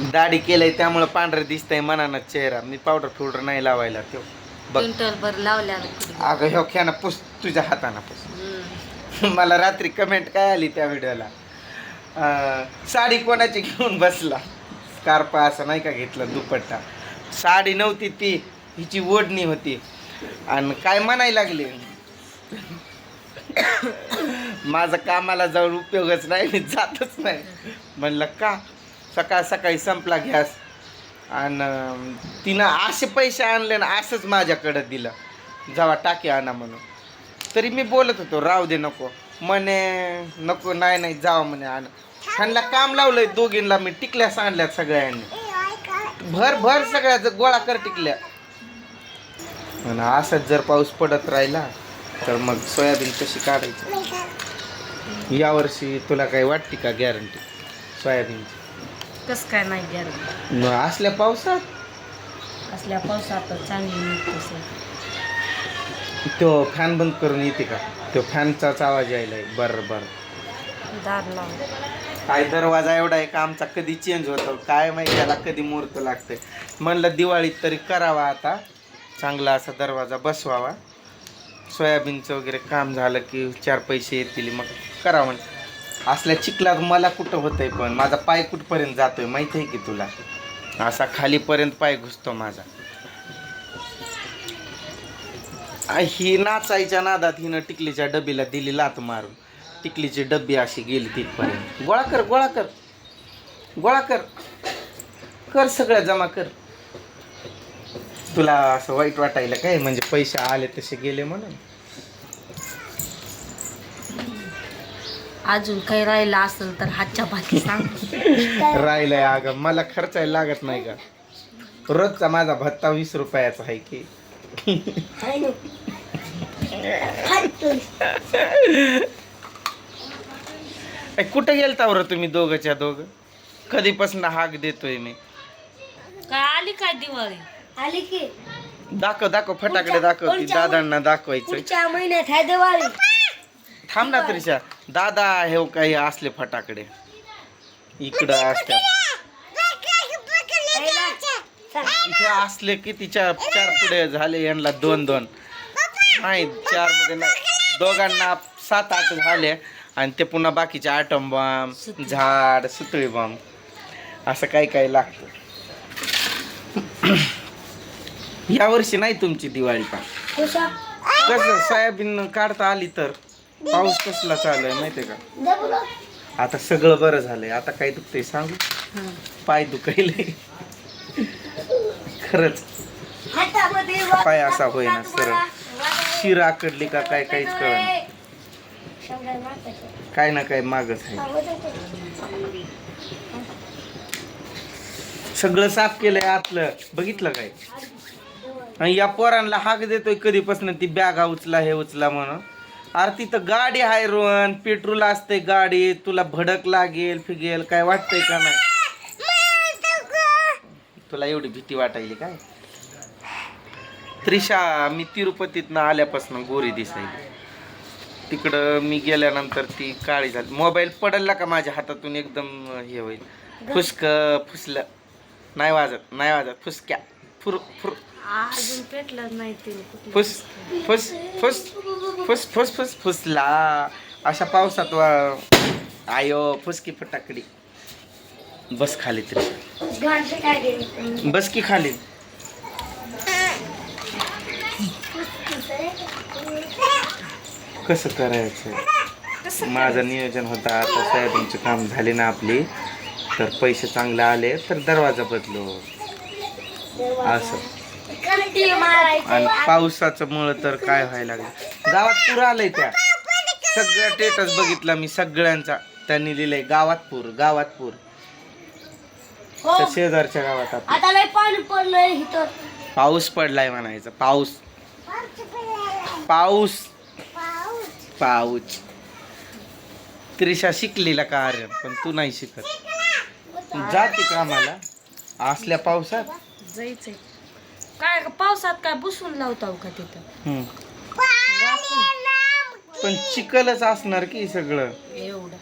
दाढी केलंय त्यामुळं पांढरं दिसतंय मनानं चेहरा. मी पावडर फिवडर नाही लावायला तो बघ. क्विंटल भर लावल्या अगं ह्यो ख्यानं पुस तुझ्या हातानं पुस. मला रात्री कमेंट काय आली त्या व्हिडिओला? अं, साडी कोणाची घेऊन बसला? स्कार्पा असं नाही का घेतलं दुपट्टा. साडी नव्हती ती हिची ओढणी होती. आणि काय म्हणायला लागली? माझं कामाला जाऊन उपयोगच नाही मी जातच नाही. म्हणलं का? सकाळ सकाळी संपला गॅस. आणि तिनं असे पैसे आणले ना असंच माझ्याकडं दिलं. जेव्हा टाकी आणा म्हणून. तरी मी बोलत होतो राहू दे नको. म्हणे नको नाही नाही जावं म्हणे आण. ह्यांना काम लावलंय दोघींना मी टिकल्या आणल्यात सगळ्यांनी. भर भर सगळ्या गोळा कर टिकल्या. आणि असंच जर पाऊस पडत राहिला तर मग सोयाबीन कशी काढायची? यावर्षी तुला काही वाटते का गॅरंटी सोयाबीनची. कस काय नाही गॅरंटी न असल्या पावसात? असल्या पावसात चांगली निघते सर. तो फॅन बंद करून येते का? तो फॅनचाच आवाज यायलाय बरं बरं. दार लावून काय दरवाजा एवढा आहे का? आमचा कधी चेंज होतो? काय माहिती त्याला कधी मुहूर्त लागते म्हणलं दिवाळीत तरी करावा आता. चांगला असा दरवाजा बसवावा. सोयाबीनचं वगैरे काम झालं की चार पैसे येतील. मग करावं म्हणलं. असल्या चिखलात मला कुठं होतंय पण माझा पाय कुठपर्यंत जातोय माहिती आहे की तुला? असा खालीपर्यंत पाय घुसतो माझा. ही नाचायच्या नादात हिनं टिकलीच्या डबीला दिली लात मारून. टिकलीची डब्बी अशी गेली तिथपर्यंत. गोळा कर गोळा कर. गोळा कर. कर सगळं जमा कर. तुला असं वाईट वाटायला काय? म्हणजे पैसे आले तसे गेले म्हणून? अजून काही राहिलं असेल तर हातच्या भाती सांग. राहिलंय अगं मला खर्चायला लागत नाही का रोजचा माझा भत्ता वीस रुपयाचा आहे की. कुठं गेलता बरं तुम्ही दोघंच्या दोघं? कधीपासून हाक देतोय मी. काय आली काय दिवाळी? आली की. दाखव दाखव फटाकडे दाखव ती दादांना दाखवायचं. पुढच्या महिन्यात आहे दिवाळी. थांब ना तरीशा. दादा हे काही असले फटाकडे. इकडं असतात इथे असले किती चार चार पुढे झाले यांना दोन दोन. नाही चारमध्ये नाही. दोघांना सात आठ झाले आणि ते पुन्हा बाकीचे आटम बॉम्ब झाड सुतळी बॉम्ब असं काही काही लागतं. यावर्षी नाही तुमची दिवाळी का कशा? कसं सोयाबीन काढता आली तर? पाऊस कसला चालू आहे माहितीये का? आता सगळं बरं झालंय. आता काय दुखतंय सांगू? पाय दुखायले. खरंच. हातामध्ये पाय असा होईना सरळ. शिर आकडली का काय काहीच कळ काय ना काय मागच आहे. सगळं साफ केलंय आतलं. बघितलं काय? आणि या पोरांना हाक देतोय कधीपासून ती बॅग उचला हे उचला म्हणून. अरे तिथं गाडी आहे रोहन. पेट्रोल असते गाडी तुला भडक लागेल फिगेल. काय वाटतंय का नाही? तुला एवढी भीती वाटायली काय? त्रिशा मी तिरुपतीतनं आल्यापासून गोरी दिसायली. तिकडं मी गेल्यानंतर ती काळी झाली. मोबाईल पडला का माझ्या हातातून एकदम हे होईल. फुसक फुसलं. नाही वाजत नाही वाजत. फुसक्या. फुर फुर. अजून पेटलं नाही. फुस फुस फुस फुस फुस फुस फुसला. अशा पावसात वा- आयो फुसकी फटाकडी. बस खाली तरी. बस की खाली. कसं करायचं? माझं नियोजन होतं. आता सोयाबीनचे काम झाले ना आपली. तर पैसे चांगले आले तर दरवाजा बदलो. असं. आणि पावसाचं मुळे तर काय व्हायला लागलं? गावात पूर आलंय त्या. सगळं टेटस बघितला मी सगळ्यांचा. त्यांनी लिहिलंय गावात पूर गावात पूर. हो. तर शेजारच्या गावात आपल्या. आता लय पाणी पडलंय इथं. पाऊस पडलाय म्हणायचं. पाऊस. पाऊस. पाऊस त्रिशा शिकलेला का आर्यन पण तू नाही शिकत. जाते कामाला असल्या पावसात. जायचंय. काय पावसात काय बसून लावताव का तिथं? हम्म. वाकून. पण चिकलच असणार की सगळं. एवढं.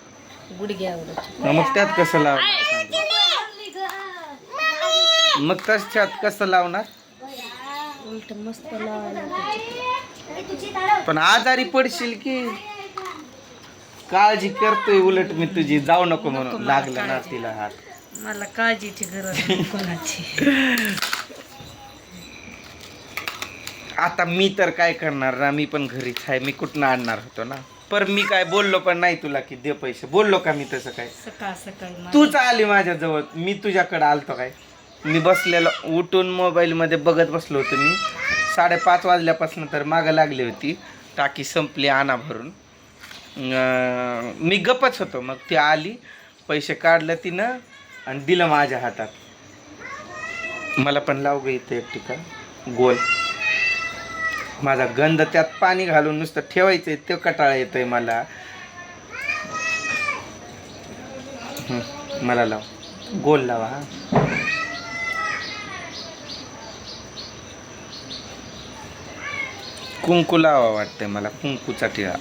गुडघ्या एवढं मग त्यात कसं लाव मग तशात कसं लावणार? उलट मस्त लावायला. पण आजारी पडशील की. काळजी करतोय उलट मी तुझी. जाऊ नको म्हणून. लागलं ना. तिला हात. मला काळजीची गरज नाही कोणाची. आता मी तर काय करणार ना मी पण घरीच आहे मी कुठनं आणणार होतो ना? पर मी काय बोललो पण नाही तुला की दे पैसे. बोललो का मी तसं काय? सकाळ सकाळी मला- तूच आली माझ्याजवळ. मी तुझ्याकडे आलतो काय? मी बसलेलो उठून मोबाईलमध्ये बघत बसलो होतो मी. साडेपाच वाजल्यापासून तर मागं लागली होती. टाकी संपली आणा भरून. मी गपच होतो. मग ती आली पैसे काढलं तिनं आणि दिलं माझ्या हातात. मला पण लाव ग इथं एक ठिकाण गोल. माझा गंध त्यात पाणी घालून नुसतं ठेवायचंय ते कटाळा येतोय मला. मला लाव. गोल लावा हा. कुंकू लावा वाटतंय मला कुंकूचा टिळा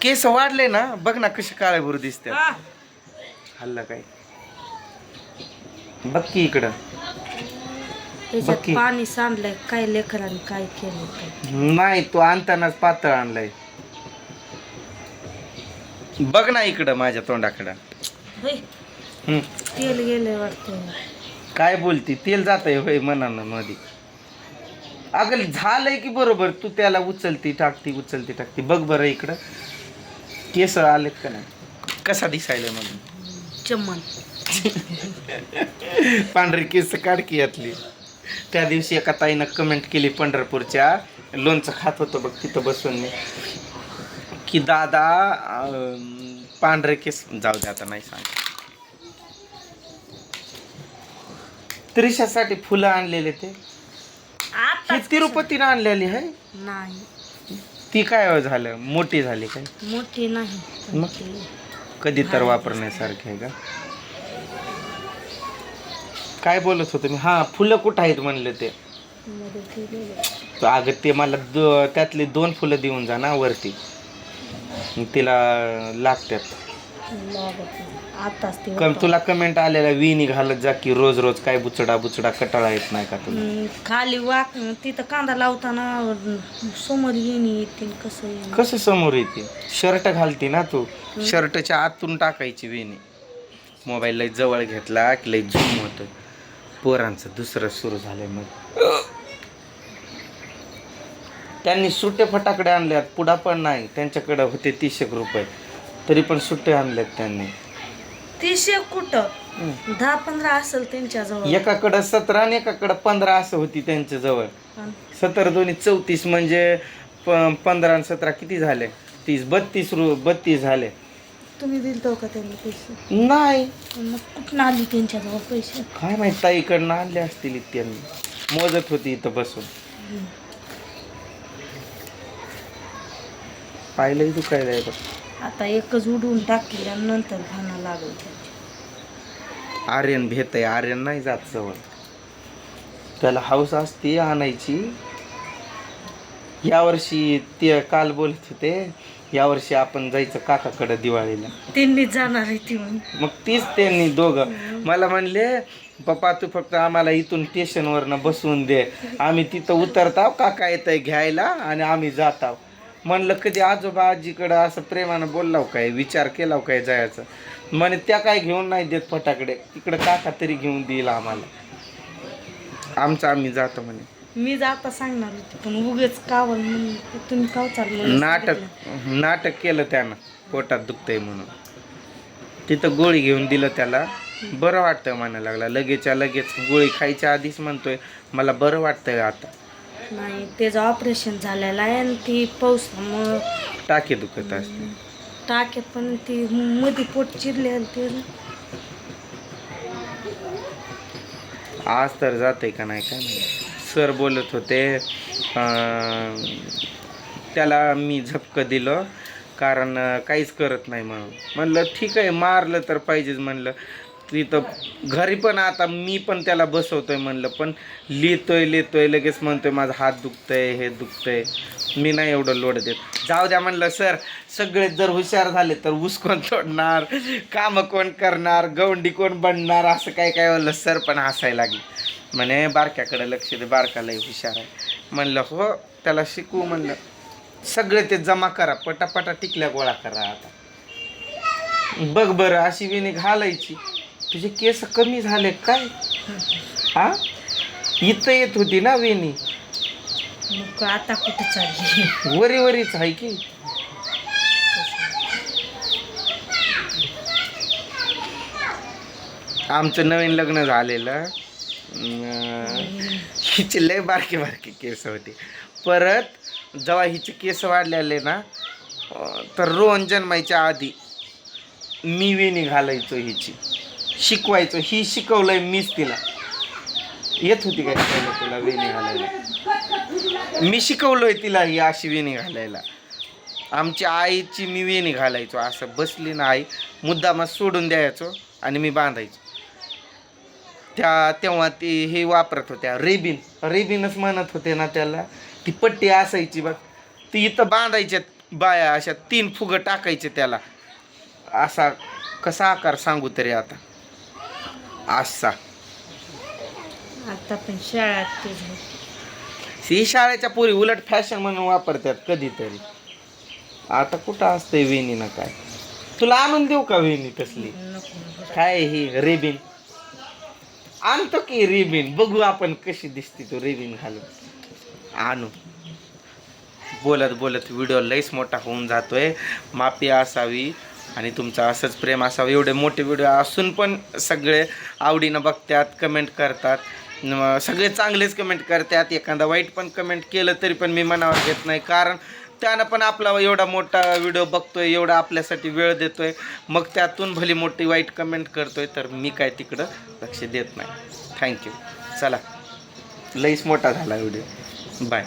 केस वाढले ना बघ ना कसे काळे भरू दिसते हल्ला काय. बघ की इकडं. त्याच्यात बघ की. पाणी सांडलंय काय लेकरांनी काय केलं काय नाही तू आणतानाच पातळ आणलाय. बघ ना इकडं माझ्या तोंडाकडं. होय. तेल गेलंय वाटतं. काय बोलती? तेल जात आहे होय मनानं मध्ये अगं झालंय की बरोबर तू त्याला उचलती टाकती उचलती टाकती. बघ बरं इकडं. केस आलेत का नाही? कसा दिसायला म्हणून? चमन. पांढरी केस काढकी यातली. त्या दिवशी एका ताईनं कमेंट केली पंढरपूरच्या. लोणचं खात होतो बघ तिथं बसून मी. की दादा पांढरे केस जाऊ दे आता नाही सांग त्रिशासाठी फुलं आणलेले ते. ही तिरुपतीनं आणलेली आहे? नाही. ती काय झालं? मोठी झाली काय? मोठी नाही. मग? कधी तर वापरण्यासारखी आहे का? काय बोलत होतो मी? हा फुलं कुठं आहेत म्हणलं ते. अगं ते मला दो त्यातली दोन फुलं देऊन जा ना वरती. तिला लागतात. आताच ते कम. तुला कमेंट आलेला विणी घालत जा की रोज रोज काय बुचडा बुचडा कटाळा येत नाही का तुला? हम्म, खाली वाक तिथं कांदा लावताना समोर येईन येतील कसं येईन कसं समोर येते? शर्ट घालते ना तू. शर्टच्या आतून टाकायची वेणी. मोबाईल लय जवळ घेतला की लय झूम होतं. पोरांचं दुसरं सुरू झालंय मग. त्यांनी सुट्टे फटाकडे आणल्यात पुढा पण नाही. त्यांच्याकडे होते तीसशे रुपये. तरी पण सुट्टे आणल्यात त्यांनी. तीसशे कुठं? दहा पंधरा असेल त्यांच्याजवळ. एकाकडं सतरा आणि एकाकडं पंधरा असं होती त्यांच्या जवळ सतरा दोन्ही चौतीस म्हणजे प- पंधरा आणि सतरा किती झाले? तीस बत्तीस रु बत्तीस झाले. तुम्ही दिलतो का त्यांनी पैसे? नाही. मग कुठून आली त्यांच्याजवळ पैसे? काय माहीत ताईकडनं आणले असतील त्यांनी मोजत होती इथं बसून. पाहिलंही तू काय बघ. आता एकच उडवून टाकली आणि नंतर भाना लागल त्याची आर्यन भेट आहे आर्यन नाही जात जवळ. त्याला हाऊस असते आणायची. यावर्षी ते काल बोलत होते यावर्षी आपण जायचं काकाकडं दिवाळीला. त्यांनी जाणार आहे ती म्हणून. मग तीच त्यांनी दोघं. मला म्हणले पप्पा तू फक्त आम्हाला इथून स्टेशनवरनं बसवून दे. आम्ही तिथं उतरताव काका येतंय घ्यायला आणि आम्ही जाताव. म्हणलं कधी आजोबा आजीकडं असं प्रेमानं बोललाव काय? विचार केलाव काय जायचं? म्हणे त्या काय घेऊन नाही देत फटाकडे. तिकडं काका तरी घेऊन देईल आम्हाला. आमचं आम्ही जातो म्हणे. मी जाता सांगणार होते पण उगेच कावल म्हणून तुम्ही काव चाल नाटक. नाटक केलं त्यानं पोटात दुखतंय म्हणून. तिथं गोळी घेऊन दिलं त्याला. बरं वाटतं म्हणायला लागला. लगेचच्या लगेच गोळी खायच्या आधीच म्हणतोय मला बरं वाटतंय आता. नाही त्याचं ऑपरेशन झालेलं आहे आणि ती पावसामुळं टाके दुखत असते टाक्यात पण ती मध्ये पोट चिरले आणि ते आज तर जाते का नाही काय माहिती. सर बोलत होते. त्याला मी झपकं दिलं. कारण काहीच करत नाही म्हणून. म्हणलं ठीक आहे मारलं तर पाहिजेच म्हणलं. तिथं घरी पण आता मी पण त्याला बसवतोय म्हणलं पण लिहितोय लिहितोय लगेच म्हणतोय माझा हात दुखतंय हे दुखतंय. मी नाही एवढं लोड देत. जाऊ द्या म्हणलं सर सगळे जर हुशार झाले तर ऊस कोण तोडणार? कामं कोण करणार? गवंडी कोण बनणार? असं काय काय म्हणलं सर पण हसायला लागली. म्हणे बारक्याकडे लक्ष दे बारका लय हुशार आहे. म्हणलं हो. त्याला शिकवू म्हणलं. सगळे ते जमा करा पटापटा टिकल्या गोळा करा आता. बघ बरं अशी वेणी घालायची. तुझे केस कमी झाले काय? हा इथं येत होती ना वेणी. आता कुठे चालली? वरी वरीच आहे की. आमचं नवीन लग्न झालेलं. हिची लय बारके बारके केस होते. परत जेव्हा हिचे केस वाढलेले ना तर रोहन जन्मायच्या आधी मी वेणी घालायचो हिची. शिकवायचो. ही शिकवलंय मीच तिला. येत होती काय शिकायला तुला वेणी घालायला? मी शिकवलोय तिला ही अशी वेणी घालायला. आमची आईची मी वेणी घालायचो. असं बसली ना आई मुद्दामा सोडून द्यायचो आणि मी बांधायचो. त्या तेव्हा ती हे वापरत होत्या रेबिन. रेबिनच म्हणत होते ना त्याला ती पट्टी असायची बघ. ती इथं बांधायच्यात बाया अशा तीन फुगं टाकायचे त्याला. असा कसा आकार सांगू तरी आता? असा. आता पण शाळेत. ही शाळेच्या पोरी उलट फॅशन म्हणून वापरतात कधीतरी. आता कुठं असतंय वेणीनं काय? तुला आणून देऊ का वेणी तसली? काय ही रेबिन? आणतो की रिबिन. बघू आपण कशी दिसते तो रिबिन घालून. आणू. बोलत बोलत व्हिडिओ लईच मोठा होऊन जातोय. माफी असावी आणि तुमचा असंच प्रेम असावं. एवढे मोठे व्हिडिओ असून पण सगळे आवडीनं बघतात कमेंट करतात. सगळे चांगलेच कमेंट करतात. एखादा वाईट पण कमेंट केलं तरी पण मी मनावर घेत नाही. कारण त्यानं पण आपला एवढा मोठा व्हिडिओ बघतोय एवढा आपल्यासाठी वेळ देतोय. मग त्यातून भली मोठी वाईट कमेंट करतोय तर मी काय तिकडं लक्ष देत नाही. थँक्यू चला. लईच मोठा झाला व्हिडिओ बाय